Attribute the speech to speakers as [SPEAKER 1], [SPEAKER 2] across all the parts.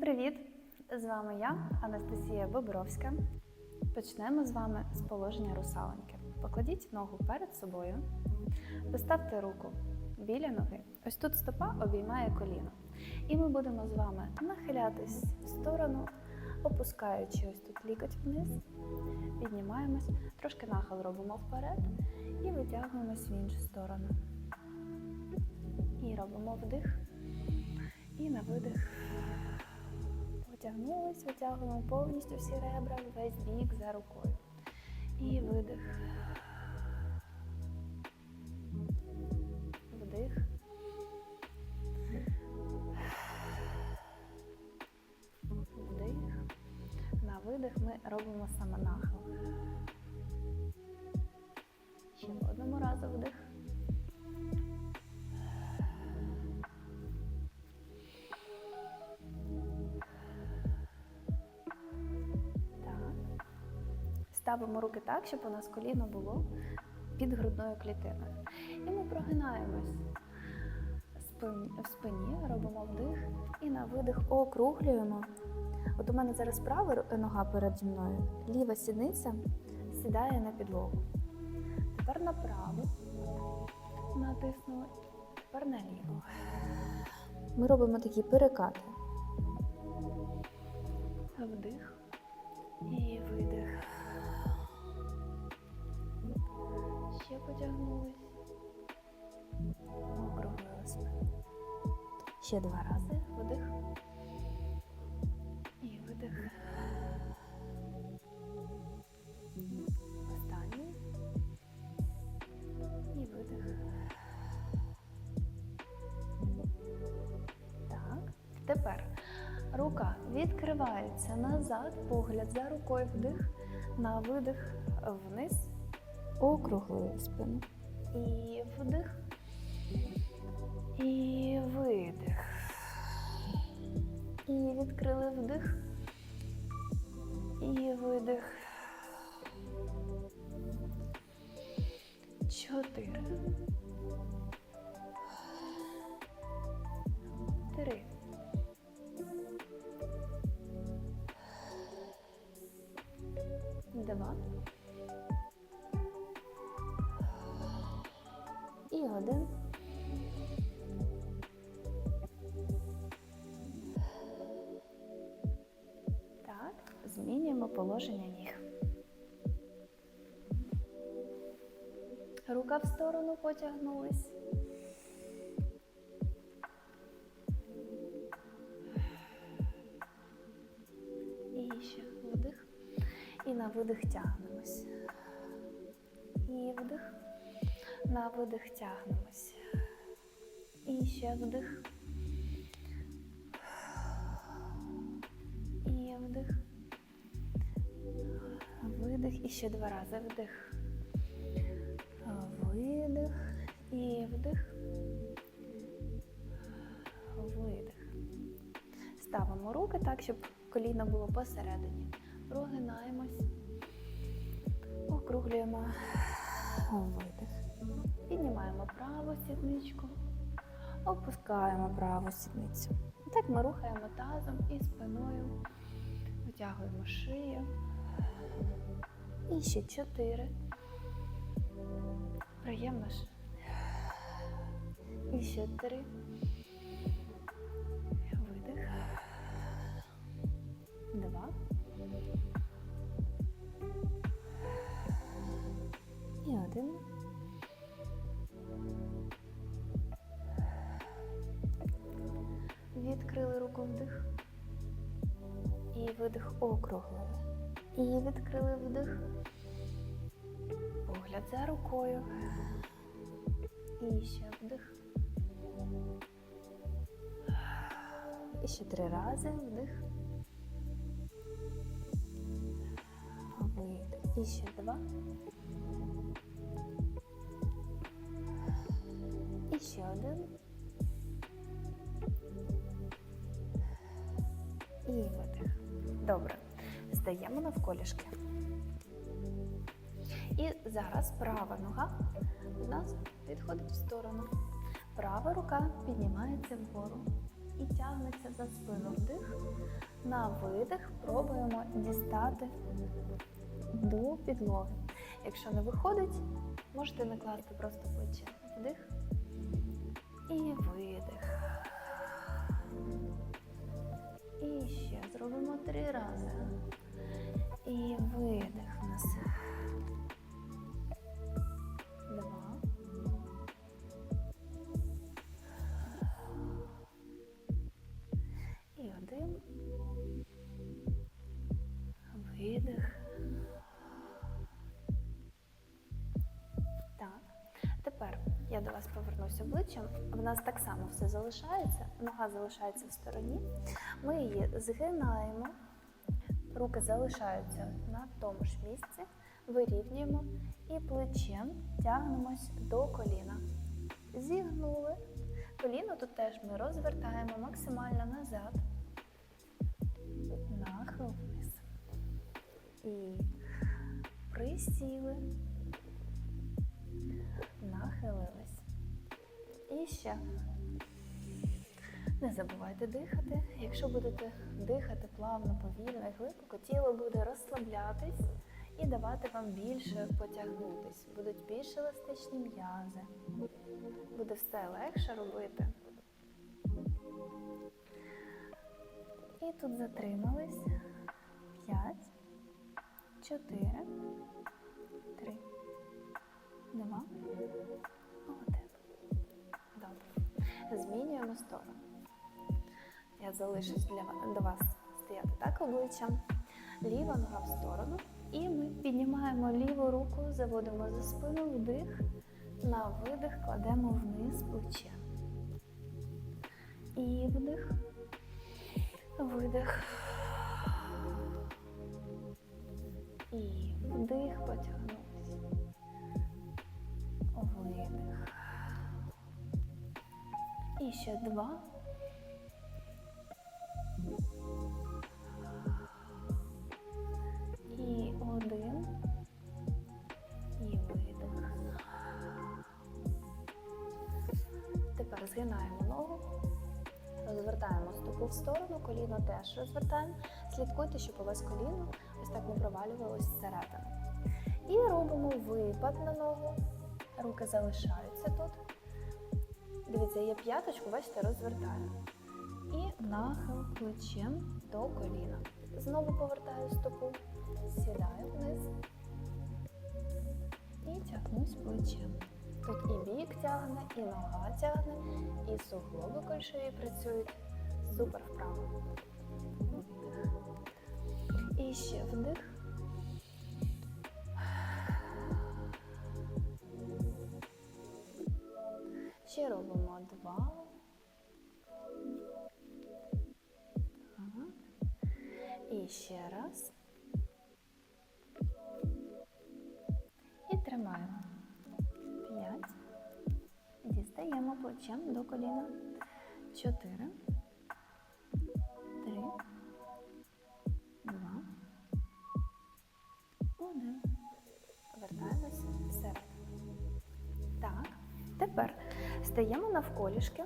[SPEAKER 1] Привіт! З вами я, Анастасія Бобровська. Почнемо з вами з положення русалоньки. Покладіть ногу перед собою, поставте руку біля ноги. Ось тут стопа обіймає коліно. І ми будемо з вами нахилятись в сторону, опускаючи ось тут лікоть вниз, піднімаємось, трошки нахил робимо вперед і витягуємось в іншу сторону. І робимо вдих. І на видих. Потягнулись, витягуємо повністю всі ребра, весь бік за рукою. І видих. Вдих. Вдих. На видих ми робимо саме нахил. Ще по одному разу вдих. Ставимо руки так, щоб у нас коліно було під грудною клітиною. І ми прогинаємось в спині, робимо вдих і на видих округлюємо. От у мене зараз права нога переді мною, ліва сідниця сідає на підлогу. Тепер направо натиснули, тепер наліво. Ми робимо такі перекати. Вдих і видих. Потягнулись. Округлили спину. Ще два рази. Вдих. І видих. Останній. І видих. Так. Тепер рука відкривається назад, погляд за рукою вдих, на видих вниз, округлили спину. І вдих. І видих. І відкрили вдих. І видих. Чотири. Три. І один. Так, змінюємо положення ніг. Рука в сторону потягнулась. І ще вдих. І на видих тягнемось. На видих тягнемось. І ще вдих. І вдих. Видих. І ще два рази вдих. Видих. І вдих. Видих. Ставимо руки так, щоб коліно було посередині. Прогинаємось. Округлюємо. Видих. Піднімаємо праву сідничку, опускаємо праву сідницю. Так ми рухаємо тазом і спиною, витягуємо шию. І ще чотири. Приємно ж. І ще три. Відкрили вдих. І видих округлили. І відкрили вдих. Погляд за рукою. І ще вдих. І ще три рази вдих. Видих. І ще два. І ще один. І видих. Добре. Здаємо навколішки. І зараз права нога у нас відходить в сторону. Права рука піднімається вгору. і тягнеться за спину. Вдих. На видих пробуємо дістати до підлоги. Якщо не виходить, можете накласти просто плече. Вдих і видих. Три рази. І видих вас повернусь обличчям. В нас так само все залишається. Нога залишається в стороні. Ми її згинаємо. Руки залишаються на тому ж місці. Вирівнюємо і плечем тягнемось до коліна. Зігнули. Коліно тут теж ми розвертаємо максимально назад. Нахил вниз. І присіли. Нахилились. І ще. Не забувайте дихати. Якщо будете дихати плавно, повільно і глибоко, тіло буде розслаблятись і давати вам більше потягнутись. Будуть більш еластичні м'язи. Буде все легше робити. І тут затримались. П'ять, чотири, три, два. Змінюємо сторону. Я залишусь для до вас стояти так обличчям. Ліва нога в сторону. І ми піднімаємо ліву руку, заводимо за спину вдих. На видих кладемо вниз плече. І вдих. Видих. І вдих, потягнулись. І ще два. І один. І видих. Тепер згинаємо ногу. Розвертаємо стопу в сторону, коліно теж розвертаємо. Слідкуйте, щоб у вас коліно ось так не провалювалось зсередини. І робимо випад на ногу. Руки залишаються тут. Дивіться, я п'яточку, бачите, розвертаю. І нахил плечем до коліна. Знову повертаю стопу, сідаю вниз і тягнусь плечем. Тут і бік тягне, і нога тягне, і суглоби кольшові працюють. Супер вправо. І ще вдих. Ще робимо два. І ще раз. І тримаємо. П'ять. Дістаємо плечем до коліна. Чотири. Три. Два. Один. Повертаємося всередину. Так. Тепер стаємо навколішки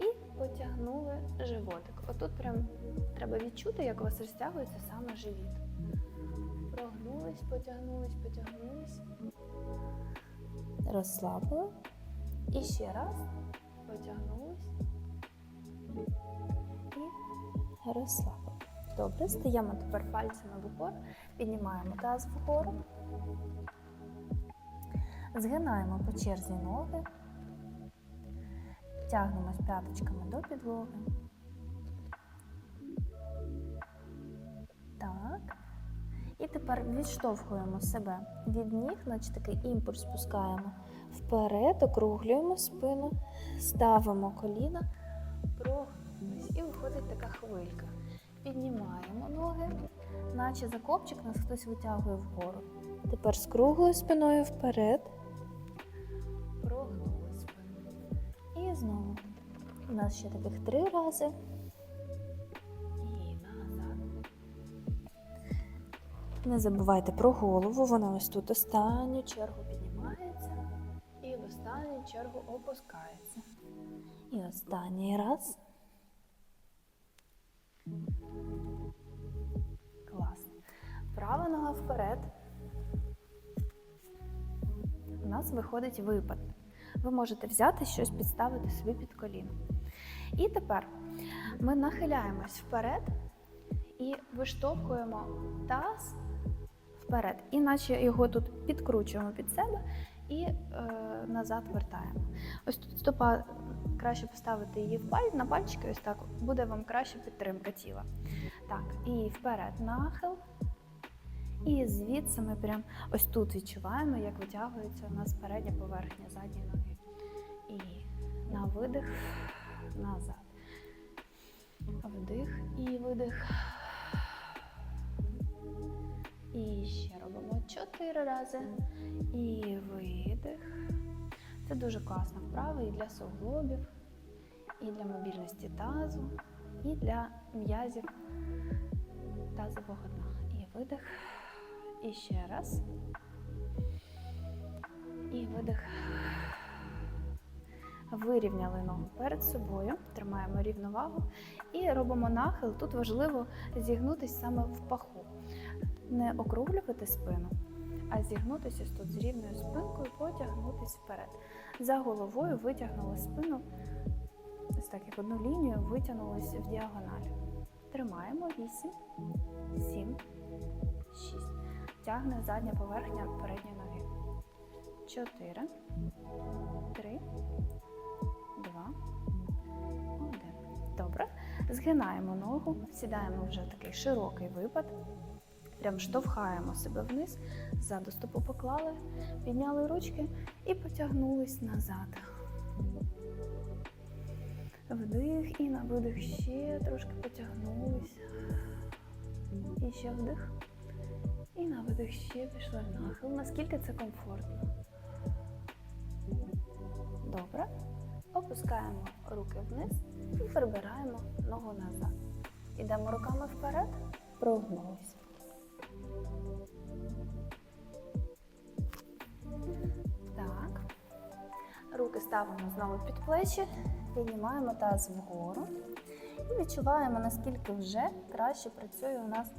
[SPEAKER 1] і потягнули животик. Отут прям треба відчути, як у вас розтягується саме живіт. Прогнулись, потягнулись, потягнулись. Розслабили. І ще раз потягнулись і розслабили. Добре, стаємо тепер пальцями вгору, піднімаємо таз вгору. Згинаємо по черзі ноги, тягнемось п'яточками до підлоги. Так. І тепер відштовхуємо себе від ніг, наче такий імпульс спускаємо вперед, округлюємо спину, ставимо коліна, прогнулись. І виходить така хвилька. Піднімаємо ноги, наче за копчик нас хтось витягує вгору. Тепер з круглою спиною вперед. Знову. У нас ще таких три рази. І назад. Не забувайте про голову, вона ось тут останню чергу піднімається і в останню чергу опускається.
[SPEAKER 2] І останній раз.
[SPEAKER 1] Класно. Права нога вперед. У нас виходить випад. Ви можете взяти щось, підставити собі під коліно. І тепер ми нахиляємось вперед і виштовхуємо таз вперед. І наче його тут підкручуємо під себе і е, назад вертаємо. Ось тут стопа краще поставити її в паль, на пальчики, ось так буде вам краще підтримка тіла. Так, і вперед нахил. І звідси ми прям ось тут відчуваємо, як витягується у нас передня поверхня задньої ноги. І на видих, назад. Вдих і видих. І ще робимо чотири рази. І видих. Це дуже класна вправа і для суглобів, і для мобільності тазу, і для м'язів тазового дна. І видих. І ще раз. І видих. Вирівняли ногу перед собою, тримаємо рівновагу і робимо нахил. Тут важливо зігнутися саме в паху. Не округлювати спину, а зігнутися тут з рівною спинкою, потягнутися вперед. За головою витягнули спину, ось так як одну лінію, витягнулися в діагональ. Тримаємо 8, 7, 6. Тягне задня поверхня передньої ноги. 4, 3, 2, 1. Добре. Згинаємо ногу, сідаємо вже в такий широкий випад. Прям штовхаємо себе вниз, ззаду стопу поклали, підняли ручки і потягнулись назад. Вдих і на видих ще трошки потягнулись. І ще вдих. І на видих ще пішли в нахил. Наскільки це комфортно. Добре. Опускаємо руки вниз і прибираємо ногу назад. Ідемо руками вперед, прогнулися. Так. Руки ставимо знову під плечі, піднімаємо таз вгору і відчуваємо, наскільки вже краще працює у нас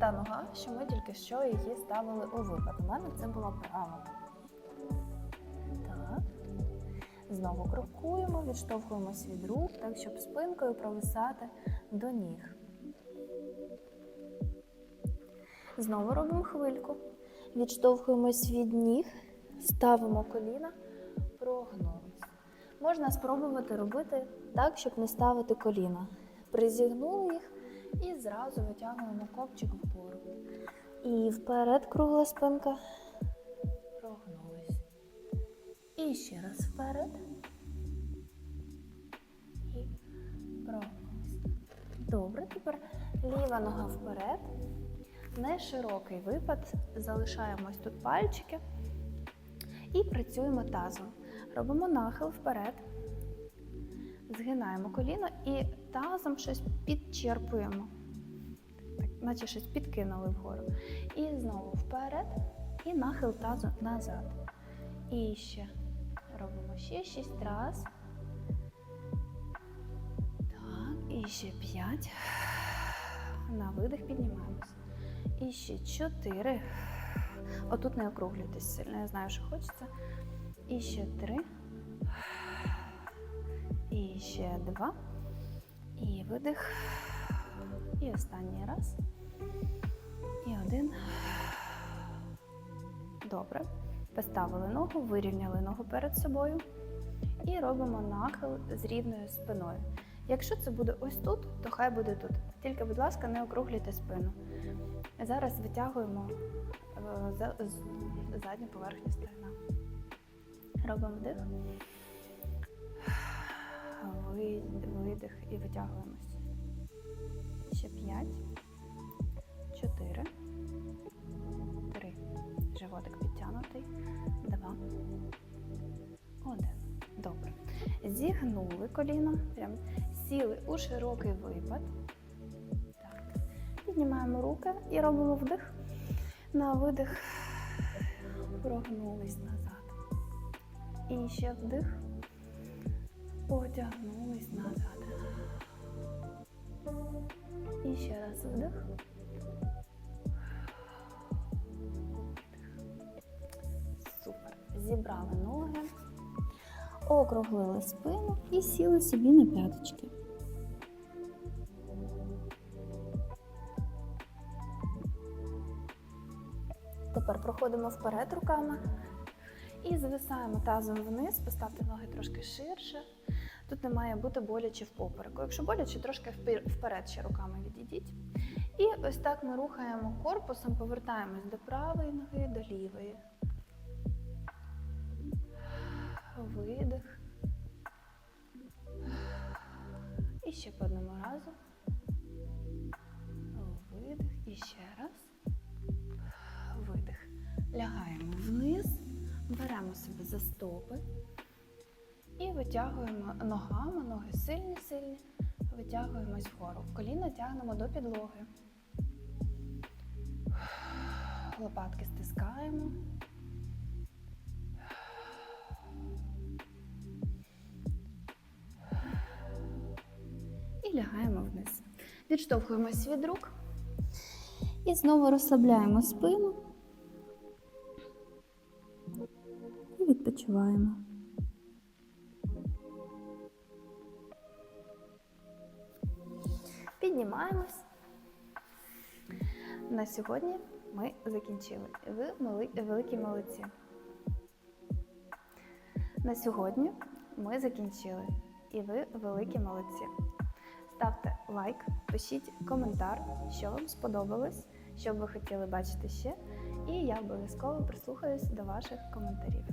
[SPEAKER 1] та нога, що ми тільки що її ставили у випад. У мене це була права. Знову крокуємо, відштовхуємось від рук, так, щоб спинкою провисати до ніг. Знову робимо хвильку. Відштовхуємось від ніг, ставимо коліна, прогнулись. Можна спробувати робити так, щоб не ставити коліна. Призігнули їх і зразу витягуємо копчик вгору. І вперед кругла спинка. Прогнулись. І ще раз вперед. І прогнулись. Добре, тепер ліва нога вперед. Не широкий випад. Залишаємось тут пальчики. І працюємо тазом. Робимо нахил вперед. Згинаємо коліно і тазом щось підчерпуємо. Так, наче щось підкинули вгору. І знову вперед. І нахил тазу назад. І ще робимо ще 6 раз. Так, і ще 5. На видих піднімаємось. І ще 4. Отут не округлюйтесь сильно, я знаю, що хочеться. І ще 3. І ще 2. І видих. І останній раз. І один. Добре. Поставили ногу, вирівняли ногу перед собою. І робимо нахил з рівною спиною. Якщо це буде ось тут, то хай буде тут. Тільки, будь ласка, не округлюйте спину. Зараз витягуємо е, задню поверхню стегна. Робимо вдих. Ви- Видих і витягуємось. Ще п'ять, чотири, три. Животик підтягнутий. Два. Один. Добре. Зігнули коліно. Прям сіли у широкий випад. Так. Піднімаємо руки і робимо вдих. На видих. Прогнулись назад. І ще вдих. Потягнулись назад. І ще раз вдих. Супер. Зібрали ноги, округлили спину і сіли собі на п'яточки. Тепер проходимо вперед руками і звисаємо тазом вниз, поставте ноги трошки ширше. Тут не має бути боляче в попереку. Якщо боляче, трошки вперед ще руками відійдіть. І ось так ми рухаємо корпусом, повертаємось до правої ноги, до лівої. Видих. І ще по одному разу. Видих. І ще раз. Видих. Лягаємо вниз, беремо себе за стопи і витягуємо ногами, ноги сильні-сильні, витягуємось вгору. Коліна тягнемо до підлоги. Лопатки стискаємо. І лягаємо вниз. Відштовхуємось від рук. І знову розслабляємо спину. І відпочиваємо. Піднімаємось. На сьогодні ми закінчили. Ви мали- великі молодці. На сьогодні ми закінчили. І ви великі молодці. Ставте лайк, пишіть коментар, що вам сподобалось, що б ви хотіли бачити ще. І я обов'язково прислухаюсь до ваших коментарів.